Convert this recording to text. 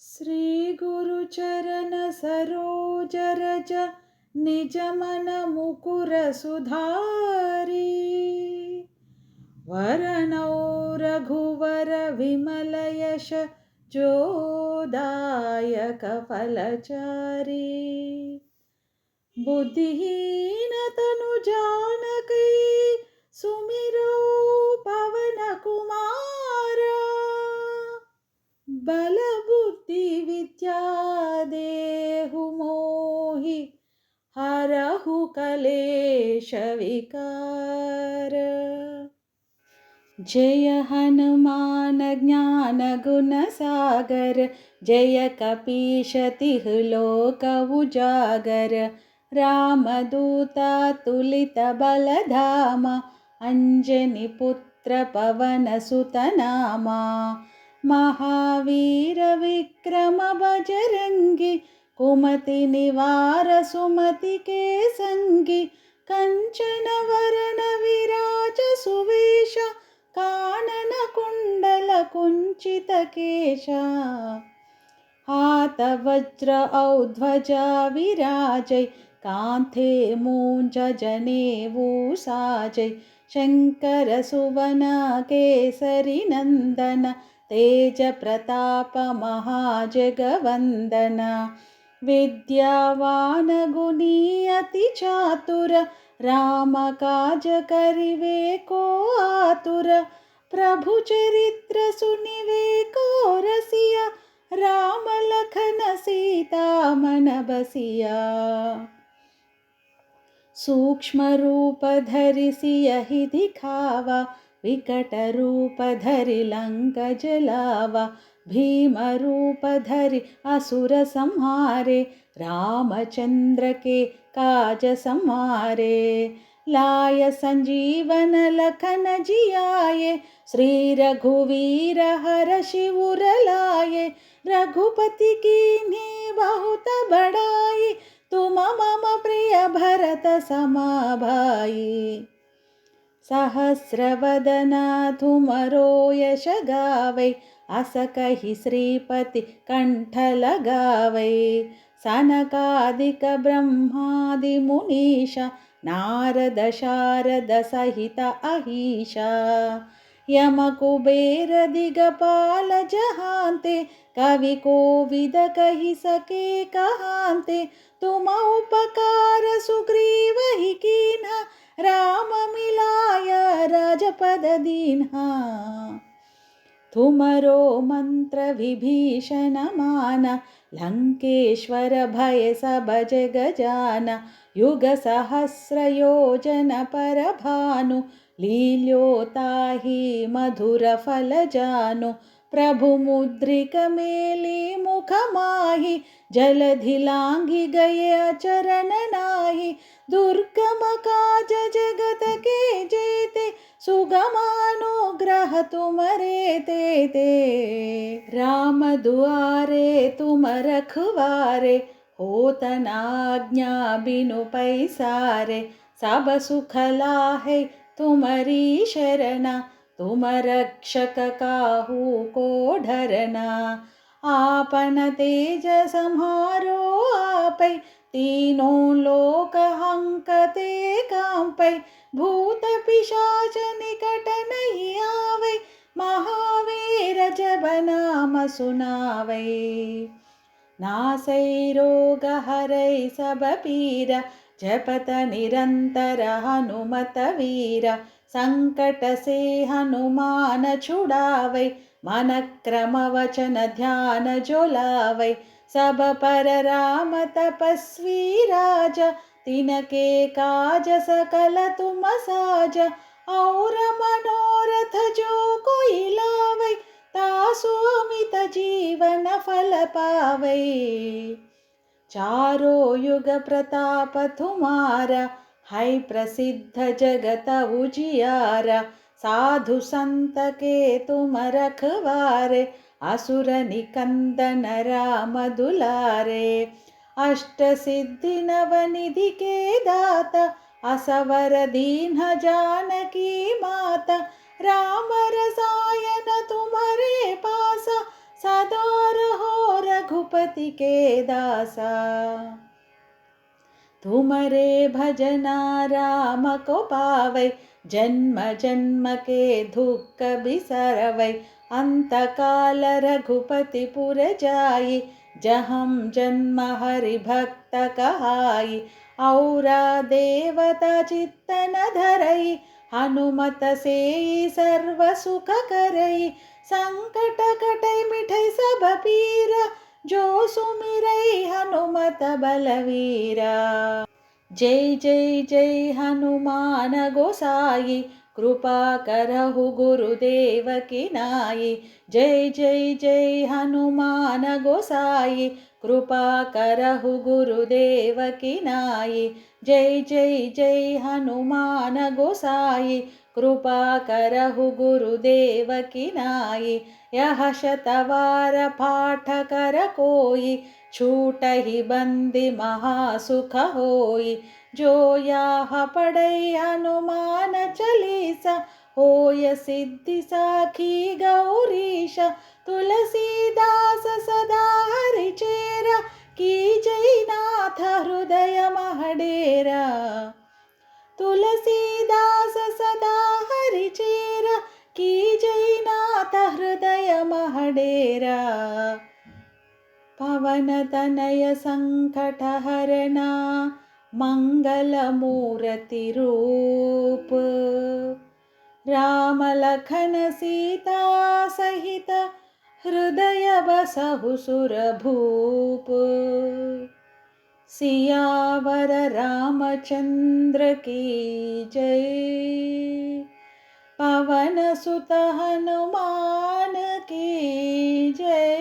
श्रीगुरुचरण सरोजरज निजमनमुकुरसुधारी वरणौ रघुवर विमलयश जोदायकफलचारी बुद्धिहीनतनु जानकी सुमिरो पवनकुमार बलबुद्धिविद्या कलेशविकार जय हनुमान ज्ञानगुणसागर जय कपीशतिः लोक उजागर। रामदूता तुलितबलधाम अञ्जनिपुत्रपवनसुतनामा महावीरविक्रमभजरङ्गि कुमतिनिवारसुमतिके सङ्गि कञ्चनवरणविराजसुवेश काननकुण्डलकुञ्चितकेश हातवज्र औध्वजा विराजै कान्थे मूञ्जनेवूसाजै शङ्करसुवनकेसरिनन्दन तेजप्रतापमहाजगवन्दन विद्यावानगुणीयतिचातुर रामकाजकरिवे को आतुर प्रभुचरित्रसुनिवेको रसिया रामलखन सीतामनबसिया। सूक्ष्मरूपधरिसियहि दिखावा विकटरूपधरि लङ्कजलावा भीमरूपधरि असुरसंहारे रामचन्द्र के संहारे लाय सञ्जीवन लखन जियाये श्री रघुवीर हर शिवुर लाये रघुपति कीन्ही बहुत बड़ाई तुम मम प्रिय भरत समाभाई सहस्रवदना तुमरो यश गावै अस कहि श्रीपति कण्ठ लगावै सनकादिक ब्रह्मादि मुनीश नारद शारद सहित अहीशा यमकुबेर दिगपाल जहान्ते कवि कोविद कहि सके कहान्ते तुम उपकार सुग्रीव हि कीन्हा राम मिलाय राजपद दीन्हा तुमरो मन्त्र विभीषण मान लङ्केश्वर भय सब जग जान युग सहस्रयोजन परभानु लील्योताहि मधुरफल जानु प्रभु मुद्रिक मेली मुख माहि जलधिलाङ्घि गये अचरण नाही दुर्गम काज जगत के जेते सुगमानुग्रह तुमरे ते ते राम दुआरे तुम रखवारे। होतन आज्ञा बिनु पैसारे। सब सुख लाहे तुमरी शरणा। तुम रक्षक काहू को ढरना। आपन तेज संहारो आपै। तीनों लोक हंकते कांपै। भूत पिशाच निकट नहीं आवे महावीर जब नाम सुनावै नासै रोग हरै सब पीर जपत निरंतर हनुमत वीर संकट से हनुमान छुड़ावै मन क्रम वचन ध्यान जोलावै सब पर राम तपस्वी राज तिनके काज सकल तुम साज और मनोरथ जो कोई लावै तासु अमित जीवन फल पावै चारो युग प्रताप तुम्हारा है प्रसिद्ध जगत उजियारा साधु संत के तुम रखवारे असुर निकंदन राम दुलारे अष्ट सिद्धि नवनिधि के दाता असवर जानकी माता राम रसायन तुम्हारे पास सदा रहो रघुपति के दासा तुमरे भजना राम को पावै जन्म जन्म के दुख बिसरवै अन्तकाल रघुपति पुर जाई जहं जन्म हरिभक्त कहाई औरा देवता चित्तन धरै हनुमत से सर्व सुख करै मिठै सब पीरा जो सुमिरै हनुमत बलवीरा। जय जय जय हनुमान गोसाई कृपा करहु गुरुदेव की नाई। जय जय जय हनुमान गोसाई। कृपा करहु गुरुदेव की नाई। जय जय जय हनुमान गोसाई। कृपा करहु गुरुदेव यह शतवार पाठ कर कोई छूटहि बंदी महासुख होई जो याह पढ़ै हनुमान चालीसा होय सिद्धि साखी गौरीश तुलसीदास सदा हरि चेरा की जयनाथ हृदय महडेरा। तुलसीदास सदा हरि चेरा की जयनाथ हृदय महडेरा पवनतनय सङ्कटहरणा मङ्गलमूर्तिरूप। रामलखन सीता सहित हृदय बसहु सुरभूप सियावर रामचन्द्र की जय। पवन सुत हनुमान की जय